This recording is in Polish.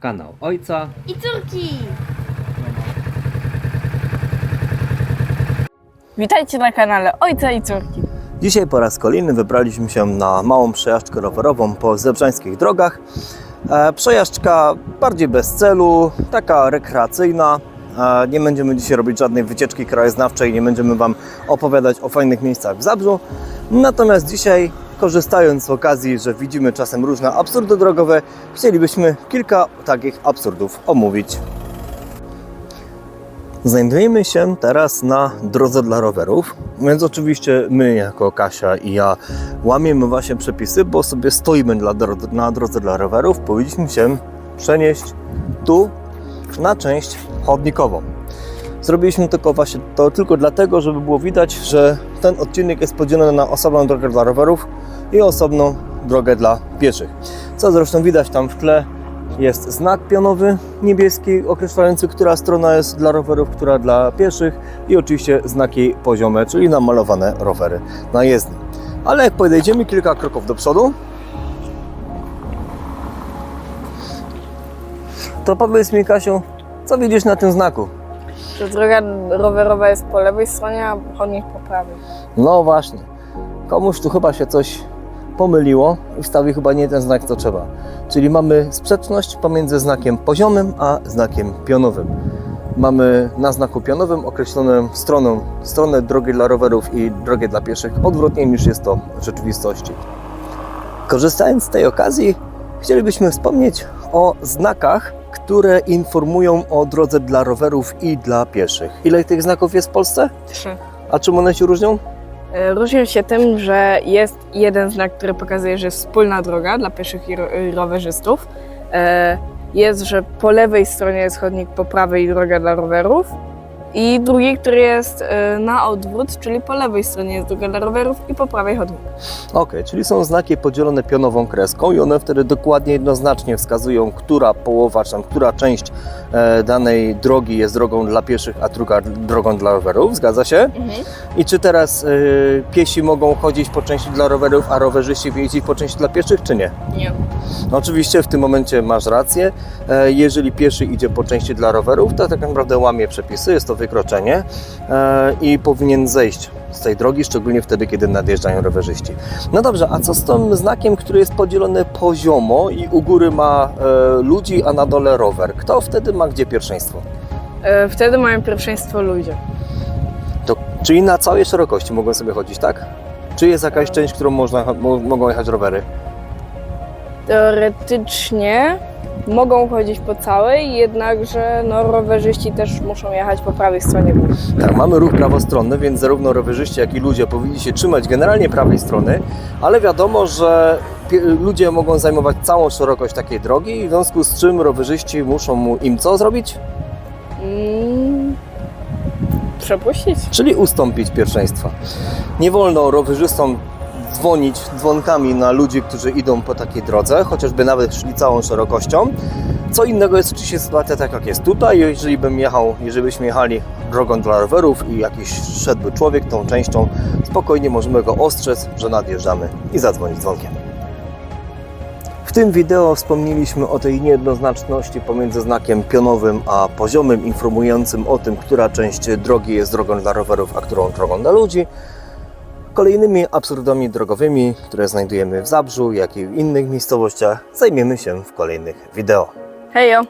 kanał ojca. I córki! Witajcie na kanale Ojca i Córki. Dzisiaj po raz kolejny wybraliśmy się na małą przejażdżkę rowerową po zebrzańskich drogach. E, przejażdżka bardziej bez celu, taka rekreacyjna. E, nie będziemy dzisiaj robić żadnej wycieczki krajoznawczej, nie będziemy Wam opowiadać o fajnych miejscach w Zabrzu. Natomiast dzisiaj, korzystając z okazji, że widzimy czasem różne absurdy drogowe, chcielibyśmy kilka takich absurdów omówić. Znajdujemy się teraz na drodze dla rowerów, więc oczywiście my jako Kasia i ja łamiemy właśnie przepisy, bo sobie stoimy dla, dro- na drodze dla rowerów. Powinniśmy się przenieść tu na część chodnikową. Zrobiliśmy tylko właśnie to tylko dlatego, żeby było widać, że ten odcinek jest podzielony na osobną drogę dla rowerów i osobną drogę dla pieszych. Co zresztą widać tam w tle jest znak pionowy niebieski określający, która strona jest dla rowerów, która dla pieszych i oczywiście znaki poziome, czyli namalowane rowery na jezdni. Ale jak podejdziemy kilka kroków do przodu, to powiedz mi Kasiu, co widzisz na tym znaku? Że droga rowerowa jest po lewej stronie, a chodnik po prawej. No właśnie, komuś tu chyba się coś pomyliło i wstawił chyba nie ten znak, co trzeba. Czyli mamy sprzeczność pomiędzy znakiem poziomym a znakiem pionowym. Mamy na znaku pionowym określoną stronę, stronę drogi dla rowerów i drogę dla pieszych odwrotnie niż jest to w rzeczywistości. Korzystając z tej okazji, chcielibyśmy wspomnieć o znakach, które informują o drodze dla rowerów i dla pieszych. Ile tych znaków jest w Polsce? Trzy. A czym one się różnią? E, Różnią się tym, że jest jeden znak, który pokazuje, że jest wspólna droga dla pieszych i ro- i rowerzystów. E, Jest, że po lewej stronie jest chodnik, po prawej droga dla rowerów. I drugi, który jest e, na odwrót, czyli po lewej stronie jest droga dla rowerów i po prawej chodnik. Okej, czyli są znaki podzielone pionową kreską i one wtedy dokładnie jednoznacznie wskazują, która połowa, czy tam która część e, danej drogi jest drogą dla pieszych, a druga drogą dla rowerów. Zgadza się? I czy teraz e, piesi mogą chodzić po części dla rowerów, a rowerzyści jeździć po części dla pieszych, czy nie? Nie. No oczywiście w tym momencie masz rację. E, Jeżeli pieszy idzie po części dla rowerów, to tak naprawdę łamie przepisy, jest to wykroczenie e, i powinien zejść z tej drogi, szczególnie wtedy, kiedy nadjeżdżają rowerzyści. No dobrze, a co z tym znakiem, który jest podzielony poziomo i u góry ma e, ludzi, a na dole rower? Kto wtedy ma gdzie pierwszeństwo? E, Wtedy mają pierwszeństwo ludzie. To, czyli na całej szerokości mogą sobie chodzić, tak? Czy jest jakaś część, którą można, mo, mogą jechać rowery? Teoretycznie mogą chodzić po całej, jednakże no, rowerzyści też muszą jechać po prawej stronie góry. Tak, mamy ruch prawostronny, więc zarówno rowerzyści, jak i ludzie powinni się trzymać generalnie prawej strony, ale wiadomo, że ludzie mogą zajmować całą szerokość takiej drogi, w związku z czym rowerzyści muszą mu im co zrobić? Mm, przepuścić? Czyli ustąpić pierwszeństwa. Nie wolno rowerzystom dzwonić dzwonkami na ludzi, którzy idą po takiej drodze, chociażby nawet szli całą szerokością. Co innego jest oczywiście sytuacja tak jak jest tutaj. Jeżeli bym jechał, jeżeli byśmy jechali drogą dla rowerów i jakiś szedłby człowiek tą częścią, spokojnie możemy go ostrzec, że nadjeżdżamy i zadzwonić dzwonkiem. W tym wideo wspomnieliśmy o tej niejednoznaczności pomiędzy znakiem pionowym a poziomym, informującym o tym, która część drogi jest drogą dla rowerów, a którą drogą dla ludzi. Kolejnymi absurdami drogowymi, które znajdujemy w Zabrzu, jak i w innych miejscowościach, zajmiemy się w kolejnych wideo. Hejo!